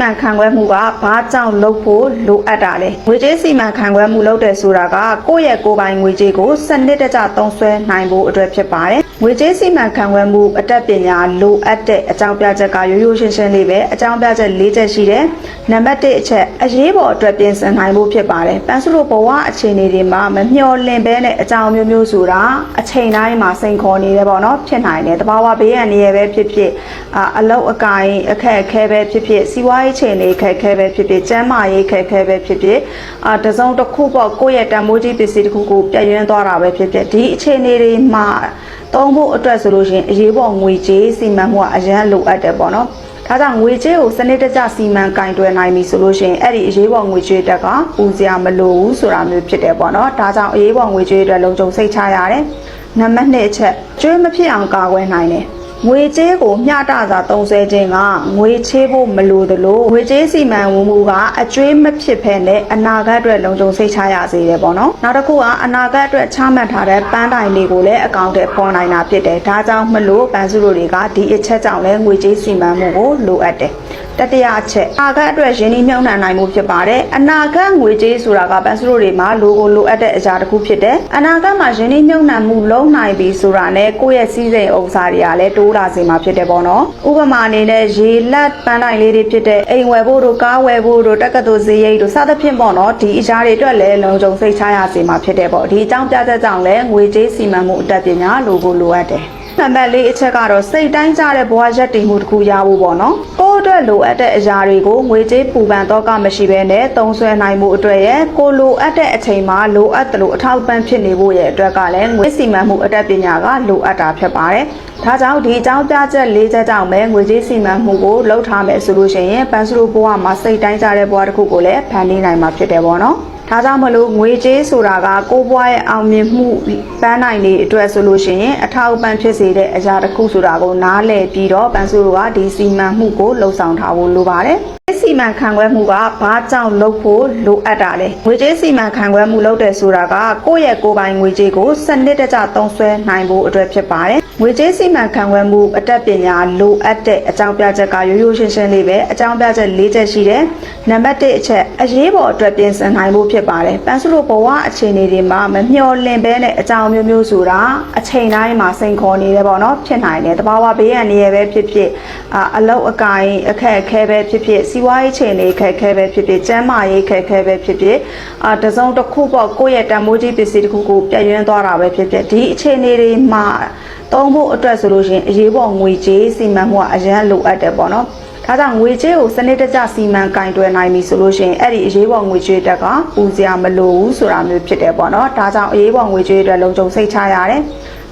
မံခန့်ခွဲမှုကဘာကြောင့်လုပ်ဖို့လိုအပ်တာလဲငွေကြေးစီမံခန့်ခွဲမှုလုပ်တယ်ဆိုတာကကိုယ့်ရဲ့ကိုယ်ပိုင်ငွေကြေးကိုစနစ်တကျသုံးစွဲနိုင်ဖို့အတွက်ဖြစ်ပါတယ်ငွေကြေးစီမံခန့်ခွဲမှုအတတ်ပညာလိုအပ်တဲ့အကြောင်းပြချက်ကရိုးရိုးရှင်းရှင်းလေးပဲအကြောင်းပြချက်၄ချက်ရှိတယ်နံပါတ်၁အချက်အရေးပေါ်အတွက်ပြင်ဆင်နိုင်ဖို့ဖြစ်ပါတယ်ပန်းစုတို့ဘဝအခြေအနေတွေမှာမမျှော်လင့်ဘဲနဲ့အကြောင်းမျိုးမျိုးဆိုတာအချိန်တိုင်းမှာစိန်ခေါ်နေတယ်ပေါ့နော်ဖြစ်နိုင်တယ်တဘာဝဘေးရန်နေရပဲဖြစ်ဖြစ်အာအလောက်အကိုင်းအခက်အခဲပဲဖြစ်ဖြစ်စီးပွားရေးချိန်တွေအခက်အခဲပဲဖြစ်ဖြစ်ကျန်းမာရေးအခက်အခဲပဲဖြစ်ဖြစ်အာတစ်စုံတစ်ခုပေါ့ကိုယ့်ရဲ့တန်မိုးကြီးပစ္စည်းတစ်ခုကိုပြည့်ရင်းသွားတာပဲဖြစ်ဖြစ်ဒီအခြေအနေတွေမှာသုံးဖို့အတွက်ဆိုလို့ရှိရင်အရေးပေါ်ငွေကြေးစီမံမှုကအရန်လိုအပ်တယ်ပေါ့နော်ဒါကြောင့်ငွေကြေးကိုစနစ်တကျစီမံကင်တွယ်နိုင်ပြီဆိုလို့ရှိရင်အဲ့ဒီအရေးပေါ်ငွေကြေးတက်ကပူစရာမလိုဘူးဆိုတာမျိုးဖြစ်တယ်ပေါ့နော်ဒါကြောင့်အရေးပေါ်ငွေကြေးအတွက်လုံခြုံစိတ်ချရတယ်နံပါတ်2အချက်ကျွေးမဖြစ်အောင်ကာကွယ်နိုင်တယ် ငွေကြေးကိုမျှတစွာသုံးစွဲခြင်းကငွေချေးဖို့မလိုသလိုငွေကြေးစီမံဝင်မှုကအကျွေးမဖြစ်ဖက်နဲ့အနာဂတ်အတွက်လုံခြုံစိတ်ချရစေတယ်ပေါ့နော်နောက်တစ်ခုကအနာဂတ်အတွက်ချမှတ်ထားတဲ့ပန်းတိုင်တွေကိုလည်းအကောင့်ထဲပေါ်နိုင်တာဖြစ်တယ်ဒါကြောင့်မလို့ပန်းစုတို့တွေကဒီအချက်ကြောင့်လည်းငွေကြေးစီမံမှုကိုလိုအပ်တယ်တတိယအချက်အနာဂတ်အတွက်ရင်းနှီးမြှုပ်နှံနိုင်မှုဖြစ်ပါတယ်အနာဂတ်ငွေကြေးဆိုတာကပန်းစုတို့တွေမှာလိုကိုလိုအပ်တဲ့အရာတစ်ခုဖြစ်တယ်အနာဂတ်မှာရင်းနှီးမြှုပ်နှံမှုလုံးနိုင်ပြီဆိုတာနဲ့ကိုယ့်ရဲ့စီးစိမ်ဥစ္စာတွေကလည်းတိုးလာစေမှာဖြစ်တယ်ပေါ့နော်ဥပမာအနေနဲ့ရေလက်ပန်းတိုင်လေးတွေဖြစ်တဲ့အိမ်ဝယ်ဖို့တို့ကားဝယ်ဖို့တို့တက္ကသိုလ်ဈေးရိတ်တို့စသဖြင့်ပေါ့နော်ဒီအရာတွေအတွက်လည်းလုံခြုံစိတ်ချရစေမှာဖြစ်တယ်ပေါ့ဒီအကြောင်းပြချက်ကြောင့်လည်းငွေကြေးစီမံမှုအတတ်ပညာလိုကိုလိုအပ်တယ် နံပါတ်၄အချက်ကတော့စိတ်တိုင်းကြတဲ့ဘဝရက်တည်မှုတစ်ခုရဖို့ပေါ့နော်ကိုယ့်အတွက်လိုအပ်တဲ့အရာတွေကိုငွေကြေးပူပန်တော့ကမရှိဘဲနဲ့သုံးစွဲနိုင်မှုအတွက်ရဲ့ကိုလိုအပ်တဲ့အချိန်မှာလိုအပ်သလိုအထောက်ပံ့ဖြစ်နေဖို့ရဲ့အတွက်ကလည်းငွေစီမံမှုအတတ်ပညာကလိုအပ်တာဖြစ်ပါတယ်ဒါကြောင့်ဒီအကြောင်းပြချက်၄ချက်ကြောင့်ပဲငွေကြေးစီမံမှုကိုလှုပ်ထားမယ်ဆိုလို့ရှိရင်ပန်းစရိုဘဝမှာစိတ်တိုင်းကြတဲ့ဘဝတစ်ခုကိုလည်းဖန်တီးနိုင်မှာဖြစ်တယ်ပေါ့နော် ဒါကြောင့်မလို့ငွေကြေးဆိုတာကကိုယ်ဘွားရဲ့အောင်မြင်မှုပန်းနိုင်တွေအတွက်ဆိုလို့ရှိရင်အထောက်အပံ့ဖြစ်စေတဲ့အရာတစ်ခုဆိုတာကိုနားလည်ပြီးတော့ပန်းစုတို့ကဒီစီမံမှုကိုလှုပ်ဆောင်ထားဖို့လိုပါတယ်။စီမံခန့်ခွဲမှုကဘာကြောင့်လုပ်ဖို့လိုအပ်တာလဲငွေကြေးစီမံခန့်ခွဲမှုလုပ်တယ်ဆိုတာကကိုယ့်ရဲ့ကိုယ်ပိုင်ငွေကြေးကိုစနစ်တကျသုံးစွဲနိုင်ဖို့အတွက်ဖြစ်ပါတယ် ငွေကြေးစီမံခန့်ခွဲမှုအတတ်ပညာလိုအပ်တဲ့အကြောင်းပြချက်ကရိုးရိုးရှင်းရှင်းလေးပဲအကြောင်းပြချက်၄ချက်ရှိတယ်နံပါတ်၁အချက်အရေးပေါ်အတွက်ပြင်ဆင်နိုင်ဖို့ဖြစ်ပါတယ်ပန်းစုတို့ဘဝအခြေအနေတွေမှာမမျှော်လင့်ဘဲနဲ့အကြောင်းမျိုးမျိုးဆိုတာအချိန်တိုင်းမှာစိန်ခေါ်နေတယ်ပေါ့နော်ဖြစ်နိုင်တယ်တဘာဝဘေးရန်နေရပဲဖြစ်ဖြစ်အာအလောက်အကိုင်းအခက်အခဲပဲဖြစ်ဖြစ်စီးပွားရေးချိန်တွေအခက်အခဲပဲဖြစ်ဖြစ်ကျန်းမာရေးအခက်အခဲပဲဖြစ်ဖြစ်အာတစ်စုံတစ်ခုပေါ့ကိုယ့်ရဲ့တန်မိုးကြီးပစ္စည်းတစ်ခုကိုပြည့်ရင်းသွားတာပဲဖြစ်ဖြစ်ဒီအခြေအနေတွေမှာ သုံးဖို့အတွက်ဆိုလို့ရှိရင်အရေးပေါ်ငွေကြေးစီမံမှုကအရန်လိုအပ်တယ်ပေါ့နော်ဒါကြောင့်ငွေကြေးကိုစနစ်တကျစီမံကင်တွယ်နိုင်ပြီဆိုလို့ရှိရင်အဲ့ဒီအရေးပေါ်ငွေကြေးတက်ကပူစရာမလိုဘူးဆိုတာမျိုးဖြစ်တယ်ပေါ့နော်ဒါကြောင့်အရေးပေါ်ငွေကြေးအတွက်လုံခြုံစိတ်ချရတယ်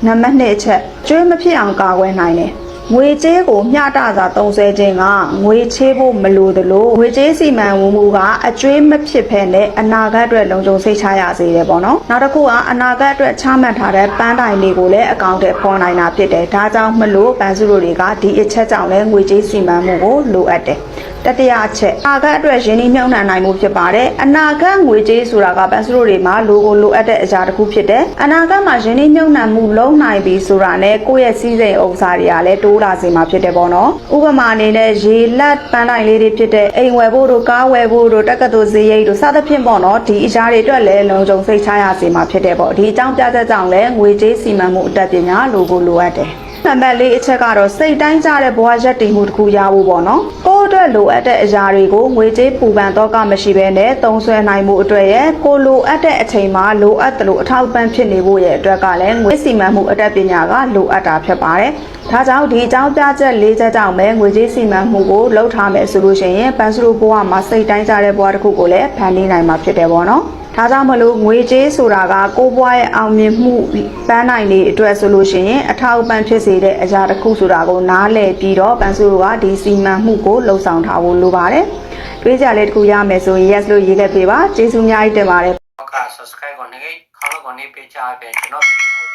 နံပါတ်2အချက်ကျွေးမဖြစ်အောင်ကာကွယ်နိုင်တယ် ငွေကြေးကိုမျှတစွာသုံးစွဲခြင်းကငွေချေးဖို့မလိုသလိုငွေကြေးစီမံဝင်မှုကအကျွေးမဖြစ်ဖက်နဲ့အနာဂတ်အတွက်လုံခြုံစိတ်ချရစေတယ်ပေါ့နော်နောက်တစ်ခုကအနာဂတ်အတွက်ချမှတ်ထားတဲ့ပန်းတိုင်တွေကိုလည်းအကောင့်ထဲပေါ်နိုင်တာဖြစ်တယ်ဒါကြောင့်မလို့ပန်းစုတို့တွေကဒီအချက်ကြောင့်လည်းငွေကြေးစီမံမှုကိုလိုအပ်တယ် တတိယအချက်အနာဂတ်အတွက်ရင်းနှီးမြှုပ်နှံနိုင်မှုဖြစ်ပါတယ်အနာဂတ်ငွေကြေးဆိုတာကပန်းစုတို့တွေမှာလိုကိုလိုအပ်တဲ့အရာတစ်ခုဖြစ်တယ်အနာဂတ်မှာရင်းနှီးမြှုပ်နှံမှုလုံးနိုင်ပြီဆိုတာနဲ့ကိုယ့်ရဲ့စီးစိမ်ဥစ္စာတွေကလည်းတိုးလာစေမှာဖြစ်တယ်ပေါ့နော်ဥပမာအနေနဲ့ရေလက်ပန်းတိုင်လေးတွေဖြစ်တဲ့အိမ်ဝယ်ဖို့တို့ကားဝယ်ဖို့တို့တက္ကသိုလ်ဈေးရိတ်တို့စသဖြင့်ပေါ့နော်ဒီအရာတွေအတွက်လည်းလုံခြုံစိတ်ချရစေမှာဖြစ်တယ်ပေါ့ဒီအကြောင်းပြချက်ကြောင့်လည်းငွေကြေးစီမံမှုအတတ်ပညာလိုကိုလိုအပ်တယ်နံပါတ်၄အချက်ကတော့စိတ်တိုင်းကြတဲ့ဘဝရက်တည်မှုတစ်ခုရဖို့ပေါ့နော်ကိုယ့် အတွက်လိုအပ်တဲ့အရာတွေကိုငွေကြေးပူပန်တော့ကမရှိဘဲနဲ့သုံးစွဲနိုင်မှုအတွက်ရဲ့ကိုလိုအပ်တဲ့အချိန်မှာလိုအပ်သလိုအထောက်ပံ့ဖြစ်နေဖို့ရဲ့အတွက်ကလည်းငွေစီမံမှုအတတ်ပညာကလိုအပ်တာဖြစ်ပါတယ်ဒါကြောင့်ဒီအကြောင်းပြချက်၄ချက်ကြောင့်ပဲငွေကြေးစီမံမှုကိုလှုပ်ထားမယ်ဆိုလို့ရှိရင်ပန်းစရိုဘဝမှာစိတ်တိုင်းကြတဲ့ဘဝတစ်ခုကိုလည်းဖန်တီးနိုင်မှာဖြစ်တယ်ပေါ့နော် ဒါကြောင့်မလို့ငွေကြေးဆိုတာကကိုယ်ဘွားရဲ့အောင်မြင်မှုပန်းနိုင်တွေအတွက်ဆိုလို့ရှိရင်အထောက်အပံ့ဖြစ်စေတဲ့အရာတစ်ခုဆိုတာကိုနားလည်ပြီးတော့ပန်းစုကဒီစီမံမှုကိုလှုပ်ဆောင်ထားဖို့လိုပါတယ်။တွေးကြလေးတစ်ခုရမယ်ဆိုရင် yes လို့ရေးခဲ့ပေးပါကျေးဇူးအများကြီးတင်ပါတယ်က subscribe ကိုနေခေါင်းလုံးကိုနေပေးချပေးကျွန်တော်ဗီဒီယို